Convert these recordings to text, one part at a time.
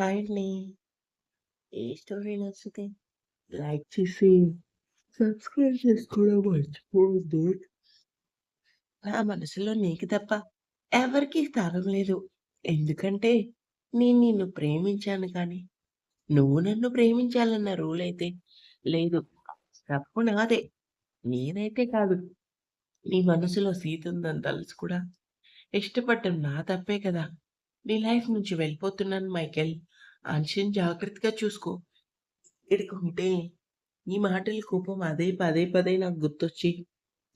Hi అండి. A story నచ్చితే like చేసి, సబ్స్క్రైబ్ చేసుకోవడం మర్చిపోవద్దు. నా మనసులో నీకు తప్ప ఎవరికీ స్థానం లేదు. ఎందుకంటే నేను నిన్ను ప్రేమించాను కానీ, నువ్వు నన్ను ప్రేమించాలన్న రూల్ అయితే లేదు. తప్పు నాదే. నేనైతే కాదు. నీ మనసులో సీత ఉందని తెలుసు కూడా ఇష్టపడటం నా తప్పే కదా! నీ లైఫ్ నుంచి వెళ్ళిపోతున్నాను మైకేల్. అంశుని జాగ్రత్తగా చూసుకో. ఇక్కడికుంటే ఈ మాటల కోపం అదే పదే పదే నాకు గుర్తొచ్చి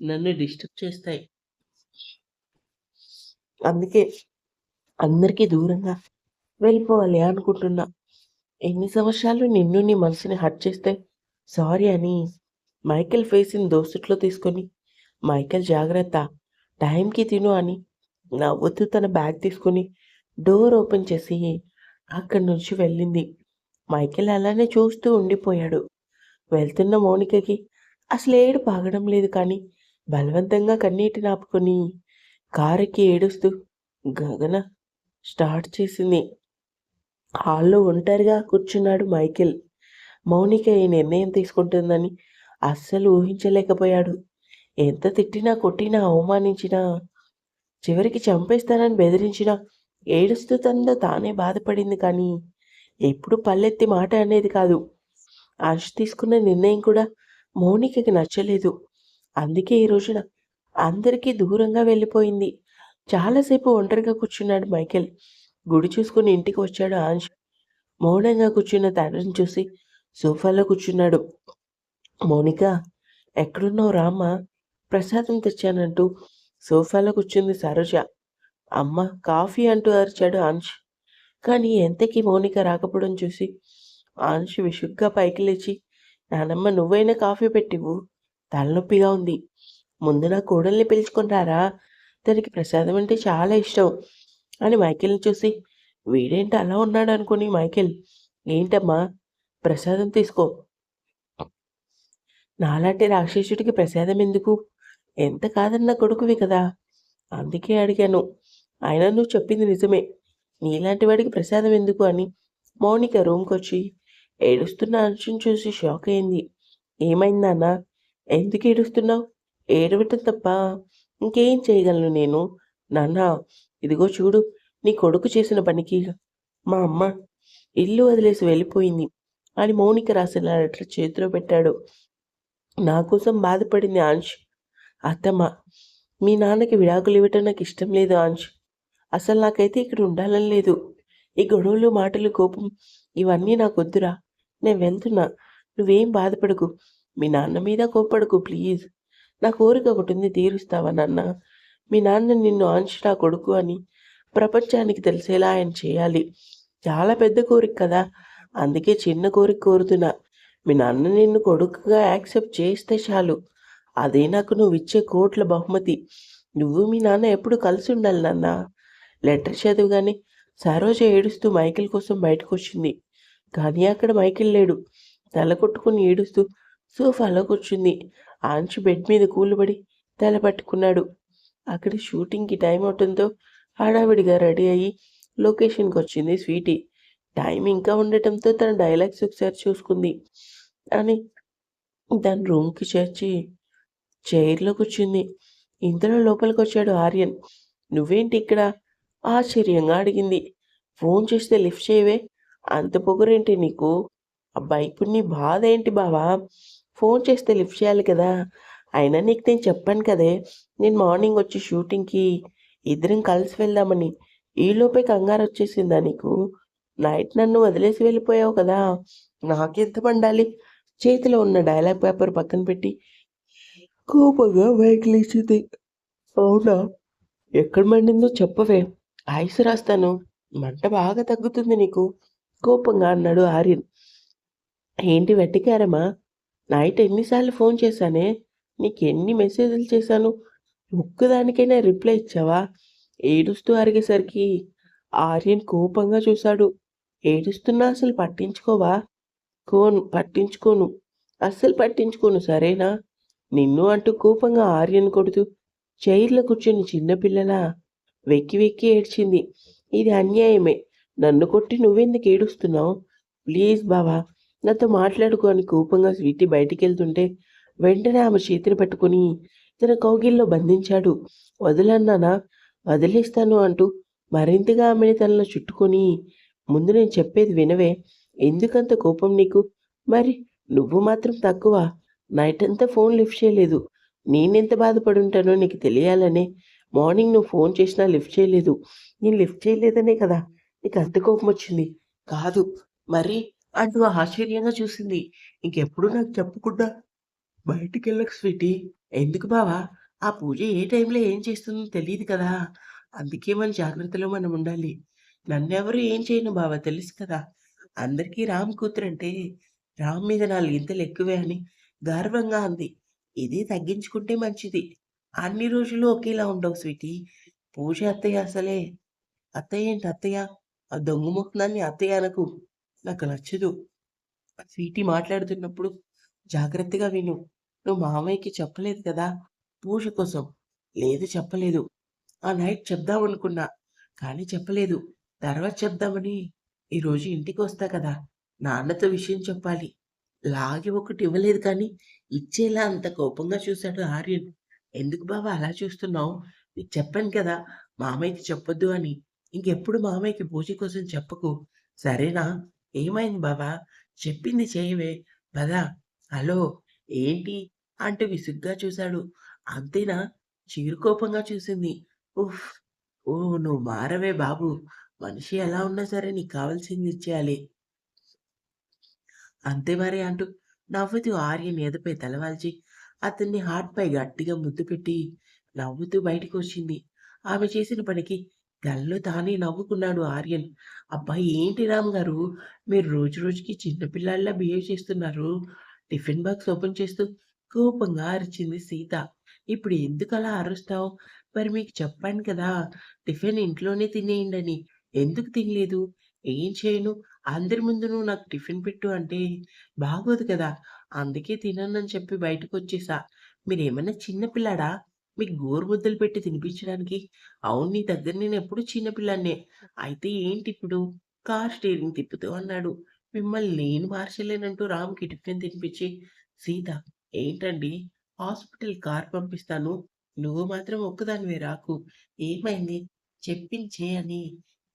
నన్ను డిస్టర్బ్ చేస్తాయి. అందుకే అందరికీ దూరంగా వెళ్ళిపోవాలి అనుకుంటున్నా. ఎన్ని సంవత్సరాలు నిన్ను నీ మనసుని హర్ట్ చేస్తే సారీ అని మైకేల్ ఫేస్‌ని దోస్తుట్లో తీసుకొని, మైకేల్ జాగ్రత్త టైంకి తిను అని నవ్వుతూ తన బ్యాగ్ తీసుకొని డోర్ ఓపెన్ చేసి అక్కడి నుంచి వెళ్ళింది. మైకేల్ అలానే చూస్తూ ఉండిపోయాడు. వెళ్తున్న మౌనికకి అసలు ఏడు పాగడం లేదు కానీ, బలవంతంగా కన్నీటిని ఆపుకొని కారుకి ఏడుస్తూ గగన స్టార్ట్ చేసింది. హాల్‌లో ఒంటరిగా కూర్చున్నాడు మైకేల్. మౌనిక ఈ నిర్ణయం తీసుకుంటుందని అస్సలు ఊహించలేకపోయాడు. ఎంత తిట్టినా, కొట్టినా, అవమానించినా, చివరికి చంపేస్తానని బెదిరించినా ఏడుస్తూ తనలో తానే బాధపడింది కానీ, ఎప్పుడు పల్లెత్తి మాట అనేది కాదు. అంశు తీసుకున్న నిర్ణయం కూడా మౌనికకి నచ్చలేదు. అందుకే ఈ రోజున అందరికీ దూరంగా వెళ్ళిపోయింది. చాలాసేపు ఒంటరిగా కూర్చున్నాడు మైకేల్. గుడి చూసుకుని ఇంటికి వచ్చాడు ఆంష్ మౌనంగా కూర్చున్న తండ్రిని చూసి సోఫాలో కూర్చున్నాడు. మౌనిక ఎక్కడున్నావు రామ్మ ప్రసాదం తెచ్చానంటూ సోఫాలో కూర్చుంది సరోజ. అమ్మ కాఫీ అంటూ అరిచాడు అంశ్. కానీ ఎంతకీ మౌనిక రాకపోవడం చూసి అంశ్ విసుగ్గా పైకి లేచి నానమ్మ నువ్వైనా కాఫీ పెట్టివు తలనొప్పిగా ఉంది. ముందు నా కోడల్ని పిలుచుకొని రారా? తనకి ప్రసాదం అంటే చాలా ఇష్టం అని మైకేల్ని చూసి వీడేంటి అలా ఉన్నాడు అనుకుని మైకేల్ ఏంటమ్మా? ప్రసాదం తీసుకో. నాలాంటి రాక్షసుడికి ప్రసాదం ఎందుకు? ఎంత కాదన్న కొడుకువి కదా. అందుకే అడిగాను. ఆయన నువ్వు చెప్పింది నిజమే. నీలాంటి వాడికి ప్రసాదం ఎందుకు అని మౌనిక రూమ్కి వచ్చి ఏడుస్తున్న అంశుని చూసి షాక్ అయింది. ఏమైంది ఎందుకు ఏడుస్తున్నావు? ఏడవటం తప్ప ఇంకేం చేయగలను నేను? నాన్న ఇదిగో చూడు నీ కొడుకు చేసిన పనికి మా అమ్మ ఇల్లు వదిలేసి వెళ్ళిపోయింది. అని మౌనిక రాసిన లెటర్ చేతిలో పెట్టాడు. నా కోసం బాధపడింది అంశ్. అత్తమ్మ మీ నాన్నకి విడాకులు ఇవ్వటం నాకు ఇష్టం లేదు అంశ్. అసలు నాకైతే ఇక్కడ ఉండాలని లేదు. ఈ గొడవలు మాటలు కోపం ఇవన్నీ నాకు వద్దురా నేను వెళ్తున్నా. నువ్వేం బాధపడకు. మీ నాన్న మీద కోపడకు ప్లీజ్. నా కోరిక ఒకటి ఉంది తీరుస్తావా నాన్న? మీ నాన్న నిన్ను అంశ్ నా కొడుకు అని ప్రపంచానికి తెలిసేలా ఆయన చేయాలి. చాలా పెద్ద కోరిక కదా. అందుకే చిన్న కోరిక కోరుతున్నా. మీ నాన్న నిన్ను కొడుకుగా యాక్సెప్ట్ చేస్తే చాలు. అదే నాకు నువ్వు ఇచ్చే కోట్ల బహుమతి. నువ్వు మీ నాన్న ఎప్పుడు కలిసి ఉండాలి నాన్న? లెటర్ చదివగానే సరోజ ఏడుస్తూ మైకిల్ కోసం బయటకు వచ్చింది కానీ అక్కడ మైకిల్ లేడు. తల కొట్టుకుని ఏడుస్తూ సోఫాలో కూర్చుంది. ఆంచి బెడ్ మీద కూలిపడి తల పట్టుకున్నాడు. అక్కడ షూటింగ్కి టైం అవటంతో హడావిడిగా రెడీ అయ్యి లొకేషన్కి వచ్చింది స్వీటీ. టైం ఇంకా ఉండటంతో తన డైలాగ్స్ ఒకసారి చూసుకుంది. అని దాని రూమ్కి చేర్చి చైర్లో కూర్చుంది. ఇంతలో లోపలికి వచ్చాడు ఆర్యన్. నువ్వేంటి ఇక్కడ ఆశ్చర్యంగా అడిగింది. ఫోన్ చేస్తే లిఫ్ట్ చేయవే. అంత పొగరేంటి నీకు? అబ్బాయి ఇప్పుడు నీ బాధ ఏంటి బావా? ఫోన్ చేస్తే లిఫ్ట్ చేయాలి కదా. అయినా నీకు నేను చెప్పాను కదే. నేను మార్నింగ్ వచ్చి షూటింగ్కి ఇద్దరం కలిసి వెళ్దామని. ఈలోపే కంగారు వచ్చేసిందా నీకు? నైట్ నన్ను వదిలేసి వెళ్ళిపోయావు కదా. నాకెంత పండాలి? చేతిలో ఉన్న డైలాగ్ పేపర్ పక్కన పెట్టి కోపంగా లేచింది. అవునా? ఎక్కడ మండిందో చెప్పవే. ఐస్ రాస్తాను. మంట బాగా తగ్గుతుంది నీకు. కోపంగా అన్నాడు ఆర్యన్. ఏంటి వెట్టికారమ్మా నైట్ ఎన్నిసార్లు ఫోన్ చేశానే? నీకు ఎన్ని మెసేజ్లు చేశాను? ఒక్కదానికైనా రిప్లై ఇచ్చావా? ఏడుస్తూ అరిగేసరికి ఆర్యన్ కోపంగా చూశాడు. ఏడుస్తున్నా అసలు పట్టించుకోవా? కోను పట్టించుకోను. అస్సలు పట్టించుకోను సరేనా? నిన్ను అంటూ కోపంగా ఆర్యన్ కొడుతూ చైర్లో కూర్చొని చిన్నపిల్లలా వెక్కి వెక్కి ఏడ్చింది. ఇది అన్యాయమే. నన్ను కొట్టి నువ్వెందుకు ఏడుస్తున్నావు? ప్లీజ్ బావా నాతో మాట్లాడుకో అని కోపంగా స్వీటీ బయటికి వెళ్తుంటే వెంటనే ఆమె చేతిని పట్టుకుని తన కౌగిల్లో బంధించాడు. వదలన్నానా వదిలేస్తాను అంటూ మరింతగా ఆమెని తనలో చుట్టుకొని ముందు నేను చెప్పేది వినవే. ఎందుకంత కోపం నీకు? మరి నువ్వు మాత్రం తక్కువ. నైట్ అంతా ఫోన్ లిఫ్ట్ చేయలేదు. నేనెంత బాధపడుంటానో నీకు తెలియాలనే మార్నింగ్ నువ్వు ఫోన్ చేసినా లిఫ్ట్ చేయలేదు. నేను లిఫ్ట్ చేయలేదనే కదా. నీకు అంత కోపం వచ్చింది. కాదు. మరి అంటూ ఆశ్చర్యంగా చూసింది. ఇంకెప్పుడు నాకు చెప్పకుండా బయటికి వెళ్ళకు స్వీటీ. ఎందుకు బావా? ఆ పూజ ఏ టైంలో ఏం చేస్తుందో తెలియదు కదా. అందుకే మన జాగ్రత్తలో మనం ఉండాలి. నన్నెవరు ఏం చేయను బావా తెలుసు కదా. అందరికీ రామ్ కూతురంటే రామ్ మీద నాలుగు ఇంతలు ఎక్కువే అని గర్వంగా అంది. ఇది తగ్గించుకుంటే మంచిది. అన్ని రోజులు ఒకేలా ఉండవు స్వీటీ. పూజ అత్తయ్య అసలే. అత్తయ్య ఏంటి అత్తయ్య? ఆ దొంగ ముఖాన్ని అత్తయ్య అనకు. నాకు నచ్చదు. స్వీటీ మాట్లాడుతున్నప్పుడు జాగ్రత్తగా విను. నువ్వు మామయ్యకి చెప్పలేదు కదా? పూజ కోసం. లేదు చెప్పలేదు. ఆ నైట్ చెప్దామనుకున్నా కానీ చెప్పలేదు. తర్వాత చెప్దామని. ఈరోజు ఇంటికి వస్తా కదా. నాన్నతో విషయం చెప్పాలి. లాగి ఒకటి ఇవ్వలేదు కానీ ఇచ్చేలా అంత కోపంగా చూశాడు ఆర్యన్. ఎందుకు బాబా అలా చూస్తున్నావు? నీకు చెప్పాను కదా మామయ్యకి చెప్పొద్దు అని. ఇంకెప్పుడు మామయ్యకి పూజ కోసం చెప్పకు. సరేనా? ఏమైంది బాబా? చెప్పింది చేయవే. పదా. హలో. ఏంటి? అంటూ విసుగ్గా చూశాడు. అంతేనా? చీరుకోపంగా చూసింది. ఉఫ్! ఓ నువ్వు మారవే బాబు. మనిషి ఎలా ఉన్నా సరే నీకు కావాల్సింది ఇచ్చేయాలి. అంతే మరి అంటూ నవ్వుతూ ఆర్యన్ ఎదపై తలవాల్చి అతన్ని హార్ట్పై గట్టిగా ముద్దు పెట్టి నవ్వుతూ బయటకు వచ్చింది. ఆమె చేసిన పనికి గల్లో తానే నవ్వుకున్నాడు ఆర్యన్. అబ్బాయి ఏంటి రామ్ గారు? మీరు రోజు రోజుకి చిన్నపిల్లల్లా బిహేవ్ చేస్తున్నారు. టిఫిన్ బాక్స్ ఓపెన్ చేస్తూ కోపంగా అరిచింది సీత. ఇప్పుడు ఎందుకు అలా అరుస్తావు? మరి మీకు చెప్పాను కదా టిఫిన్ ఇంట్లోనే తినేయండి ఎందుకు తినలేదు? ఏం చేయను? అందరి ముందు నువ్వు నాకు టిఫిన్ పెట్టు అంటే బాగోదు కదా. అందుకే తిననని చెప్పి బయటకు వచ్చేసా. మీరేమన్నా చిన్న పిల్లాడా? మీకు గోరుముద్దలు పెట్టి తినిపించడానికి. అవును నీ దగ్గర నేను ఎప్పుడు చిన్నపిల్లాన్నే అయితే ఏంటి ఇప్పుడు? కార్ స్టీరింగ్ తిప్పుతూ అన్నాడు. మిమ్మల్ని నేను మార్చలేనంటూ రామ్కి టిఫిన్ తినిపించి సీత ఏంటండి? హాస్పిటల్ కార్ పంపిస్తాను. నువ్వు మాత్రం ఒక్కదానివే రాకు. ఏమైంది? చెప్పించే అని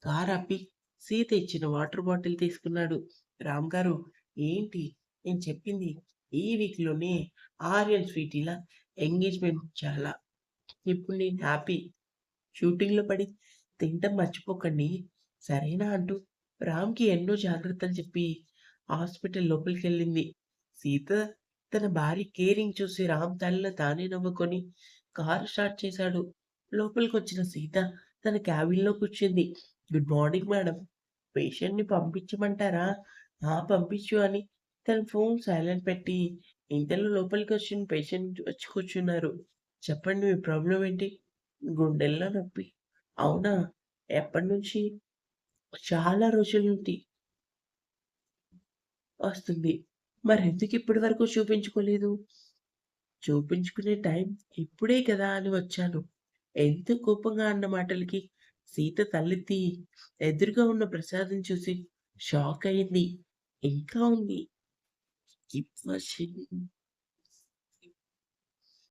కార్ ఆపి సీత ఇచ్చిన వాటర్ బాటిల్ తీసుకున్నాడు. రామ్ గారు ఏంటి? నేను చెప్పింది ఈ వీక్లోనే ఆర్యన్ స్వీటీలా ఎంగేజ్మెంట్ చాలా. ఇప్పుడు నేను హ్యాపీ. షూటింగ్లో పడి తింటం మర్చిపోకండి. సరేనా అంటూ రామ్కి ఎన్నో జాగ్రత్తలు చెప్పి హాస్పిటల్ లోపలికి వెళ్ళింది సీత తన భార్య కేరింగ్ చూసి రామ్ తల్లిలో తానే నవ్వుకొని కారు స్టార్ట్ చేశాడు. లోపలికి వచ్చిన సీత తన క్యాబిన్లో కూర్చుంది. గుడ్ మార్నింగ్ మేడం పేషెంట్ని పంపించమంటారా? ఆ పంపించు అని తన ఫోన్ సైలెంట్ పెట్టి ఇంతలో లోపలికి వచ్చిన పేషెంట్ వచ్చి కూర్చున్నారు. చెప్పండి మీ ప్రాబ్లం ఏంటి? గుండెల్లో నొప్పి. అవునా? ఎప్పటి నుంచి? చాలా రోజుల నుండి వస్తుంది. మరి ఎందుకు ఇప్పటి వరకు చూపించుకోలేదు? చూపించుకునే టైం ఇప్పుడే కదా అని వచ్చాను. ఎంత కోపంగా అన్న మాటలకి సీత తలెత్తి ఎదురుగా ఉన్న ప్రసాదం చూసి షాక్ అయింది ఇంకా ఉంది "Keep watching."